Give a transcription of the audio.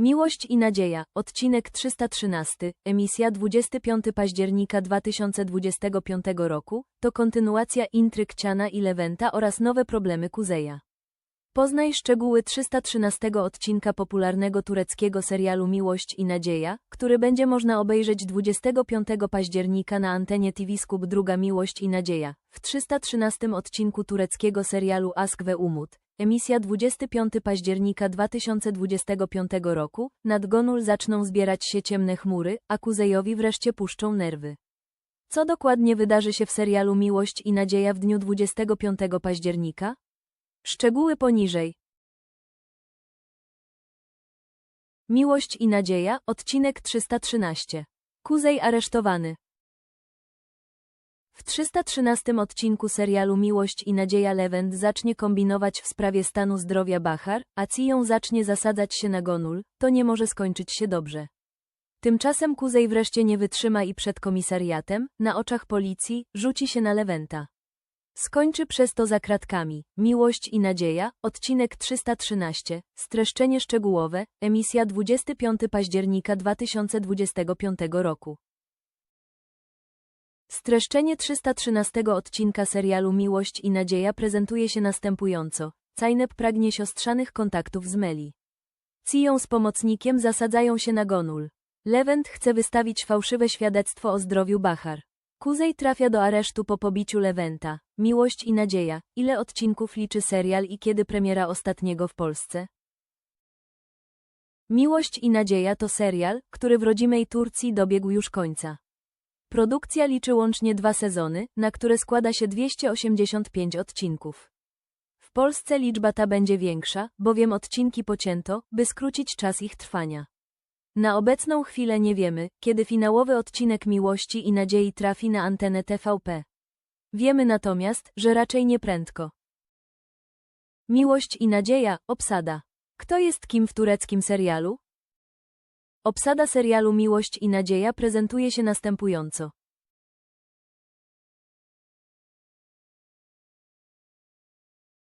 Miłość i nadzieja, odcinek 313, emisja 25 października 2025 roku, to kontynuacja intryg Ciana i Lewenta oraz nowe problemy Kuzeja. Poznaj szczegóły 313 odcinka popularnego tureckiego serialu Miłość i Nadzieja, który będzie można obejrzeć 25 października na antenie TV Skup Druga Miłość i Nadzieja. W 313 odcinku tureckiego serialu Ask ve Umut, emisja 25 października 2025 roku, nad Gonul zaczną zbierać się ciemne chmury, a Kuzejowi wreszcie puszczą nerwy. Co dokładnie wydarzy się w serialu Miłość i Nadzieja w dniu 25 października? Szczegóły poniżej. Miłość i nadzieja, odcinek 313. Kuzej aresztowany. W 313 odcinku serialu Miłość i Nadzieja Lewent zacznie kombinować w sprawie stanu zdrowia Bachar, a Ciją zacznie zasadzać się na Gonul, to nie może skończyć się dobrze. Tymczasem Kuzej wreszcie nie wytrzyma i przed komisariatem, na oczach policji, rzuci się na Lewenta. Skończy przez to za kratkami. Miłość i nadzieja, odcinek 313, streszczenie szczegółowe, emisja 25 października 2025 roku. Streszczenie 313 odcinka serialu Miłość i nadzieja prezentuje się następująco. Cajnep pragnie siostrzanych kontaktów z Meli. Ciją z pomocnikiem zasadzają się na Gonul. Lewent chce wystawić fałszywe świadectwo o zdrowiu Bachar. Kuzej trafia do aresztu po pobiciu Lewenta. Miłość i nadzieja. Ile odcinków liczy serial i kiedy premiera ostatniego w Polsce? Miłość i nadzieja to serial, który w rodzimej Turcji dobiegł już końca. Produkcja liczy łącznie dwa sezony, na które składa się 285 odcinków. W Polsce liczba ta będzie większa, bowiem odcinki pocięto, by skrócić czas ich trwania. Na obecną chwilę nie wiemy, kiedy finałowy odcinek Miłości i Nadziei trafi na antenę TVP. Wiemy natomiast, że raczej nie prędko. Miłość i Nadzieja, obsada. Kto jest kim w tureckim serialu? Obsada serialu Miłość i Nadzieja prezentuje się następująco.